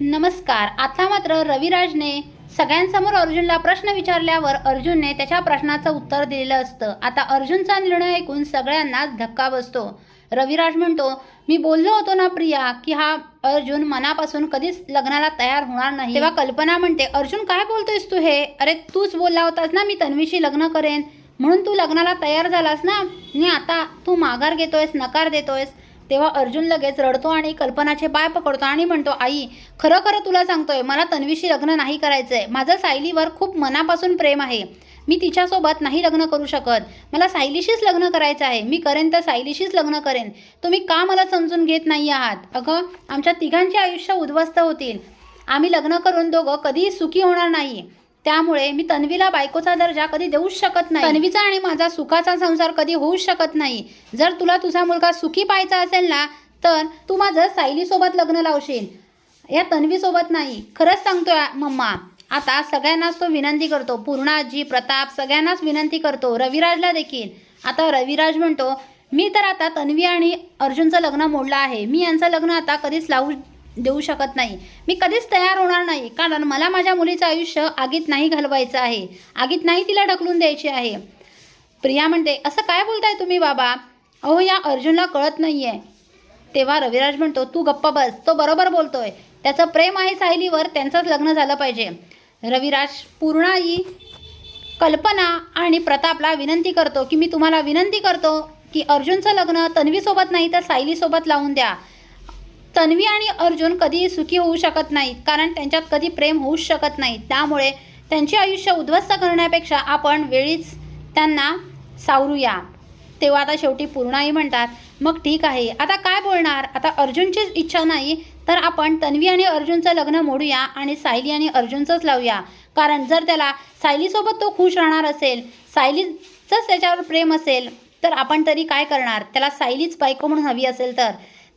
नमस्कार. आता मात्र रविराजने सगळ्यांसमोर अर्जुनला प्रश्न विचारल्यावर अर्जुनने त्याच्या प्रश्नाचं उत्तर दिलेलं असतं. आता अर्जुनचा निर्णय ऐकून सगळ्यांनाच धक्का बसतो. रविराज म्हणतो मी बोललो होतो ना प्रिया की हा अर्जुन मनापासून कधीच लग्नाला तयार होणार नाही. तेव्हा कल्पना म्हणते अर्जुन काय बोलतोयस तू हे? अरे तूच बोलला होतास ना मी तन्वीशी लग्न करेन. म्हणून तू लग्नाला तयार झालास ना? आणि आता तू माघार घेतोयस नकार देतोयस. तेव्हा अर्जुन लगेच रडतो आणि कल्पनाचे पाय पकडतो आणि म्हणतो आई खरं खरं तुला सांगतोय मला तन्वीशी लग्न नाही करायचंय. माझं सायलीवर खूप मनापासून प्रेम आहे. मी तिच्यासोबत नाही लग्न करू शकत. मला सायलीशीच लग्न करायचं आहे. मी करेन तर सायलीशीच लग्न करेन. तुम्ही का मला समजून घेत नाही आहात? अगं आमच्या तिघांचे आयुष्य उद्ध्वस्त होतील. आम्ही लग्न करून दोघं कधीही सुखी होणार नाही. त्यामुळे मी तन्वीला बायकोचा दर्जा कधी देऊच शकत नाही. तन्वीचा आणि माझा सुखाचा संसार कधी होऊच शकत नाही. जर तुला तुझा मुलगा सुखी पाहायचा असेल ना तर तू माझं सायलीसोबत लग्न लावशील. या तन्वीसोबत नाही. खरंच सांगतोय मम्मा आता सगळ्यांनाच तो विनंती करतो. पूर्णाजी प्रताप सगळ्यांनाच विनंती करतो. रविराजला देखील. आता रविराज म्हणतो मी तर आता तन्वी आणि अर्जुनचं लग्न मोडलं आहे. मी यांचं लग्न आता कधीच लावू देऊ शकत नाही. मी कधीच तयार होणार नाही कारण मला माझ्या मुलीचं आयुष्य आगीत नाही घालवायचं आहे. आगीत नाही तिला ढकलून द्यायची आहे. प्रिया म्हणते असं काय बोलताय तुम्ही बाबा? अहो या अर्जुनला कळत नाही आहे तेव्हा रविराज म्हणतो तू गप्पा बस तो बरोबर बोलतोय. त्याचं प्रेम आहे सायलीवर त्यांचंच लग्न झालं पाहिजे. रविराज पूर्णाई कल्पना आणि प्रतापला विनंती करतो की मी तुम्हाला विनंती करतो की अर्जुनचं लग्न तन्वीसोबत नाही तर सायलीसोबत लावून द्या. तन्वी आणि अर्जुन कधी सुखी होऊ शकत नाहीत कारण त्यांच्यात कधी प्रेम होऊच शकत नाही त्यामुळे त्यांचे आयुष्य उद्ध्वस्त करण्यापेक्षा आपण वेळीच त्यांना सावरूया. तेव्हा आता शेवटी पूर्णाई म्हणतात मग ठीक आहे आता काय बोलणार? आता अर्जुनचीच इच्छा नाही तर आपण तन्वी आणि अर्जुनचं लग्न मोडूया आणि सायली आणि अर्जुनचंच लावूया. कारण जर त्याला सायलीसोबत तो खुश राहणार असेल सायलीचंच त्याच्यावर प्रेम असेल तर आपण तरी काय करणार? त्याला सायलीच बायको म्हणून हवी असेल तर.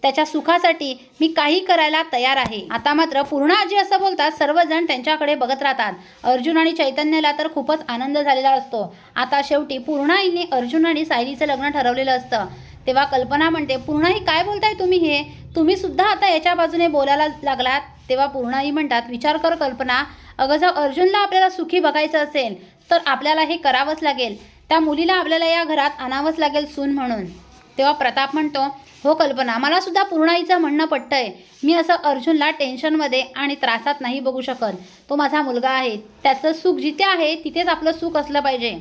त्याच्या सुखासाठी मी काही करायला तयार आहे. आता मात्र पूर्ण आजी असं बोलतात सर्वजण त्यांच्याकडे बघत राहतात. अर्जुन आणि चैतन्याला तर खूपच आनंद झालेला असतो. आता शेवटी पूर्णाईने अर्जुन आणि सायलीचं लग्न ठरवलेलं असतं. तेव्हा कल्पना म्हणते पूर्णाई काय बोलताय तुम्ही हे? तुम्ही सुद्धा आता याच्या बाजूने बोलायला लागलात? तेव्हा पूर्णाई म्हणतात विचार कर कल्पना. अगं जर अर्जुनला आपल्याला सुखी बघायचं असेल तर आपल्याला हे करावंच लागेल. त्या मुलीला आपल्याला या घरात आणावंच लागेल सून म्हणून. तेव्हा प्रताप म्हणतो हो कल्पना मला सुद्धा पूर्णाईचं म्हणणं पटतंय. मी असं अर्जुनला टेन्शनमध्ये आणि त्रासात नाही बघू शकत. तो माझा मुलगा आहे. त्याचं सुख जिथे आहे तिथेच आपलं सुख असलं पाहिजे.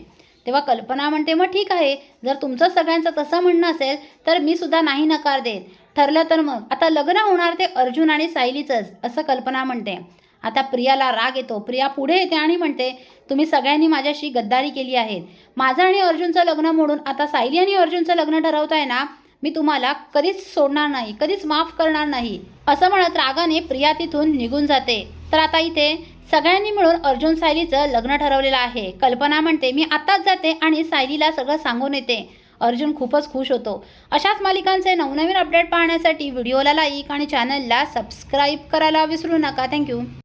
तेव्हा कल्पना म्हणते मग ठीक आहे. जर तुमचं सगळ्यांचं तसं म्हणणं असेल तर मी सुद्धा नाही नकार देत. ठरलं तर मग. आता लग्न होणार ते अर्जुन आणि सायलीचंच असं कल्पना म्हणते. आता प्रियाला राग येतो. प्रिया पुढे येते आणि म्हणते तुम्ही सगळ्यांनी माझ्याशी गद्दारी केली आहे. माझं आणि अर्जुनचं लग्न मोडून आता सायली आणि अर्जुनचं लग्न ठरवताय ना मी तुम्हाला कधीच सोडणार नाही कधीच माफ करणार नाही. असं म्हणत रागाने प्रिया तिथून निघून जाते. तर आता इथे सगळ्यांनी मिळून अर्जुन सायलीचं लग्न ठरवलेलं आहे. कल्पना म्हणते मी आताच जाते आणि सायलीला सगळं सांगून येते. अर्जुन खूपच खुश होतो. अशाच मालिकांचे नवनवीन अपडेट पाहण्यासाठी व्हिडिओला लाईक आणि चॅनलला सबस्क्राईब करायला विसरू नका. थँक्यू